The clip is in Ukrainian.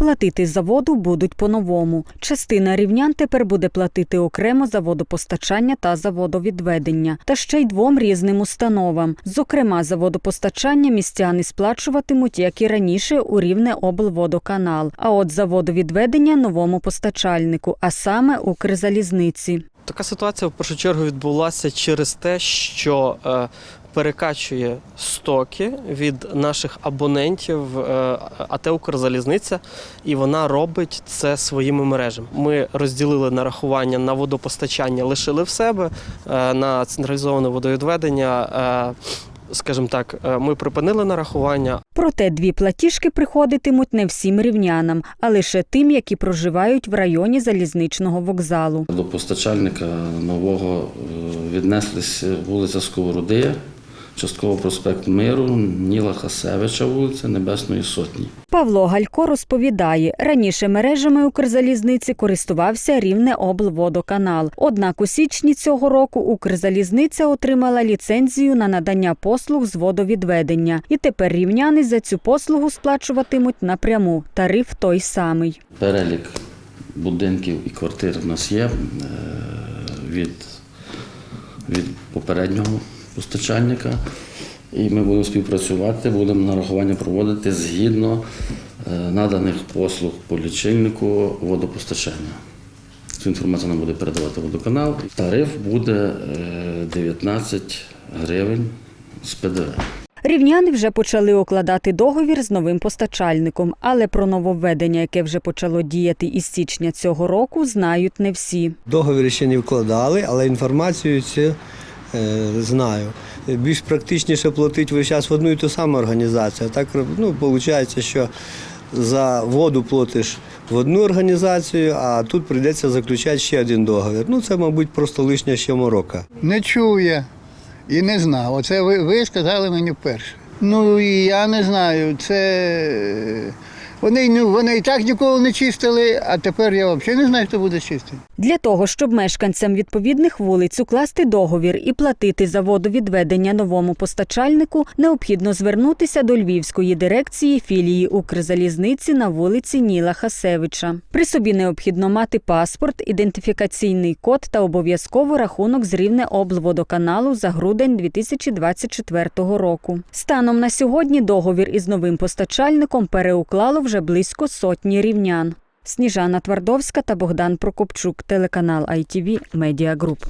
Платити за воду будуть по-новому. Частина рівнян тепер буде платити окремо за водопостачання та за водовідведення, та ще й двом різним установам. Зокрема, за водопостачання містяни сплачуватимуть, як і раніше, у рівне облводоканал. А от за водовідведення новому постачальнику, а саме Укрзалізниці. Така ситуація в першу чергу відбулася через те, що е, перекачує стоки від наших абонентів е, АТ Укрзалізниця, і вона робить це своїми мережами. Ми розділили нарахування на водопостачання, лишили в себе е, на централізоване водовідведення. Е, Скажімо так, ми припинили нарахування, Проте дві платіжки приходитимуть не всім рівнянам, а лише тим, які проживають в районі залізничного вокзалу. До постачальника нового віднеслись вулиця Сковородия, частково проспект Миру, Ніла Хасевича, вулиця Небесної Сотні. Павло Галько розповідає, раніше мережами Укрзалізниці користувався рівне облводоканал. Однак у січні цього року Укрзалізниця отримала ліцензію на надання послуг з водовідведення, і тепер рівняни за цю послугу сплачуватимуть напряму. Тариф той самий. Перелік будинків і квартир в нас є е, від, від попереднього постачальника. І ми будемо співпрацювати, будемо нарахування проводити згідно е, наданих послуг по лічильнику водопостачання. Цю інформацію нам буде передавати водоканал. Тариф буде е, 19 гривень з ПДВ. Рівняни вже почали укладати договір з новим постачальником, але про нововведення, яке вже почало діяти із січня цього року, знають не всі. Договір ще не вкладали, але інформацію цю е, знаю. Більш практичніше платити весь час в одну і ту саму організацію. Так ну, виходить, що за воду платиш в одну організацію, а тут прийдеться заключати ще один договір. Ну, це, мабуть, просто лишня ще морока. не чує і не знав. Оце ви, ви сказали мені вперше. Ну і я не знаю, це. Вони, ну, вони і так ніколи не чистили, а тепер я взагалі не знаю, хто буде чистити. Для того, щоб мешканцям відповідних вулиць укласти договір і платити за водовідведення новому постачальнику, необхідно звернутися до Львівської дирекції філії Укрзалізниці на вулиці Ніла Хасевича. При собі необхідно мати паспорт, ідентифікаційний код та обов'язково рахунок з рівне облводоканалу за грудень 2024 року. Станом на сьогодні договір із новим постачальником переуклало вже близько сотні рівнян. Сніжана Твардовська та Богдан Прокопчук, телеканал ITV Media Group.